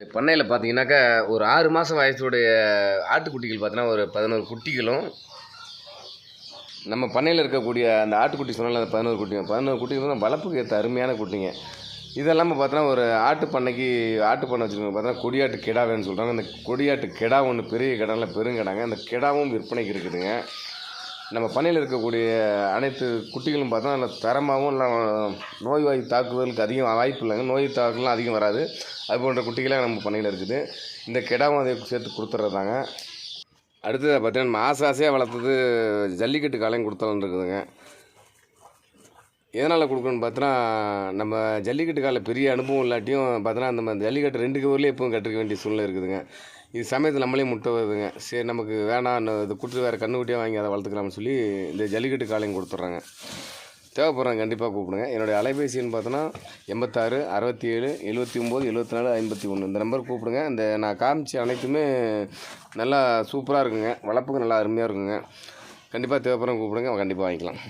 பண்ணையில் பார்த்தீங்கன்னாக்கா ஒரு ஆறு மாதம் வயசுடைய ஆட்டுக்குட்டிகள் பார்த்தீங்கன்னா ஒரு பதினோரு குட்டிகளும் நம்ம பண்ணையில் இருக்கக்கூடிய அந்த ஆட்டுக்குட்டி சொன்னால அந்த பதினோரு குட்டிங்க. பதினோரு குட்டிகள் தான் வளர்ப்புக்கு ஏற்ற அருமையான குட்டிங்க. இதெல்லாம் பார்த்தோன்னா ஒரு ஆட்டு பண்ணைக்கு ஆட்டு பண்ணை வச்சுருக்கோம் பார்த்தோன்னா கொடியாட்டு கிடா வேணும்னு சொல்கிறாங்க அந்த கொடியாட்டு கிடா ஒன்று பெரிய கிடால பெருங்கிடாங்க. அந்த கிடாவும் விற்பனைக்கு இருக்குதுங்க. நம்ம பண்ணையில் இருக்கக்கூடிய அனைத்து குட்டிகளும் பார்த்தா நல்ல தரமாகவும் இல்லை நோய் வாய் தாக்குதலுக்கு அதிகம் வாய்ப்பு இல்லைங்க. நோய் தாக்குதலாம் அதிகம் வராது. அது போன்ற குட்டிகளே நம்ம பண்ணையில் இருக்குது. இந்த கிடாவும் அதை சேர்த்து கொடுத்துட்றதாங்க அடுத்தது பார்த்தீங்கன்னா நம்ம ஆசை ஆசையாக வளர்த்தது ஜல்லிக்கட்டு காலையும் கொடுத்தலான்னு இருக்குதுங்க எதனால் கொடுக்கணும்னு பார்த்தோன்னா நம்ம ஜல்லிக்கட்டு காலில் பெரிய அனுபவம் இல்லாட்டியும் பார்த்தோன்னா நம்ம ஜல்லிக்கட்டு ரெண்டு ஊர்லேயே எப்பவும் கற்றுக்க வேண்டிய சூழ்நிலை இருக்குதுங்க. இது சமயத்தில் நம்மளே முட்டை வருதுங்க. சரி நமக்கு வேணாம் இது குட்டி வேறு கண்ணுக்குட்டியாக வாங்கி அதை வளர்த்துக்கலாம்னு சொல்லி இந்த ஜல்லிக்கட்டு காலையும் கொடுத்துட்றாங்க. தேவைப்படுறாங்க கண்டிப்பாக கூப்பிடுங்க. என்னுடைய அலைபேசின்னு பார்த்தோன்னா எண்பத்தாறு அறுபத்தி ஏழு எழுபத்தி ஒம்பது எழுபத்தி நாலு ஐம்பத்தி ஒன்று இந்த நம்பர் கூப்பிடுங்க. இந்த நான் காமிச்ச அனைத்துமே நல்லா சூப்பராக இருக்குங்க. வளர்ப்புக்கு நல்லா அருமையாக இருக்குங்க. கண்டிப்பாக தேவைப்படுறவங்க கூப்பிடுங்க. கண்டிப்பாக வாங்கிக்கலாம்.